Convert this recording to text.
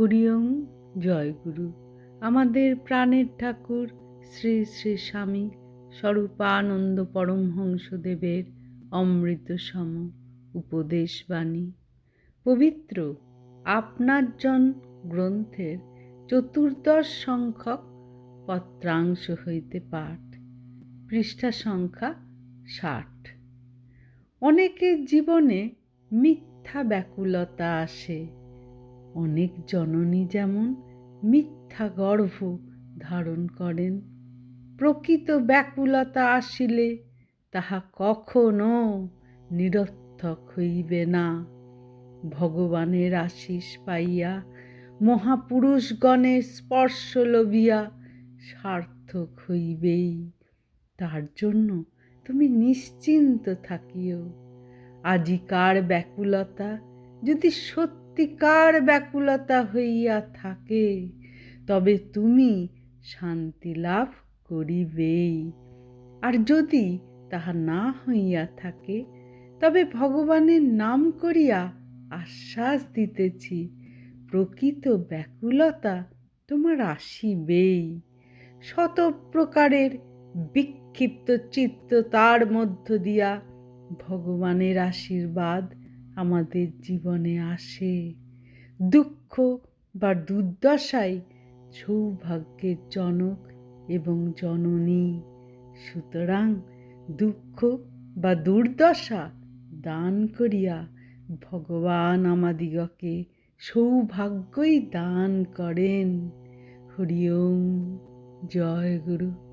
হরিওম জয়গুরু আমাদের প্রাণের ঠাকুর শ্রী শ্রী স্বামী স্বরূপানন্দ পরমহংসদেবের অমৃত সম উপদেশ বাণী। পবিত্র আপনার্জন গ্রন্থের চতুর্দশ সংখ্যক পত্রাংশ হইতে পাঠ। পৃষ্ঠা সংখ্যা ষাট। অনেকের জীবনে মিথ্যা ব্যাকুলতা আসে। অনেক জননী যেমন মিথ্যা গর্ভ ধারণ করেন। প্রকৃত ব্যাকুলতা আসিলে তাহা কখনো নিরর্থক হইবে না। ভগবানের আশিস পাইয়া মহাপুরুষগণের স্পর্শ লভিয়া সার্থক হইবেই। তার জন্য তুমি নিশ্চিন্ত থাকিও। আজিকার ব্যাকুলতা যদি সত্যিকার ব্যাকুলতা হইয়া থাকে? তবে তুমি শান্তি লাভ করিবেই। আর যদি তাহা না হইয়া থাকে, তবে ভগবানের নাম করিয়া আশ্বাস দিতেছি, প্রকৃত ব্যাকুলতা তোমার আসিবেই। শত প্রকারের বিক্ষিপ্ত চিত্ত তার মধ্য দিয়া ভগবানের আশীর্বাদ আমাদের জীবনে আসে। দুঃখ বা দুর্দশাই সৌভাগ্যের জনক এবং জননী। সুতরাং দুঃখ বা দুর্দশা দান করিয়া ভগবান আমাদিগকে সৌভাগ্যই দান করেন। হরি ওম জয় গুরু।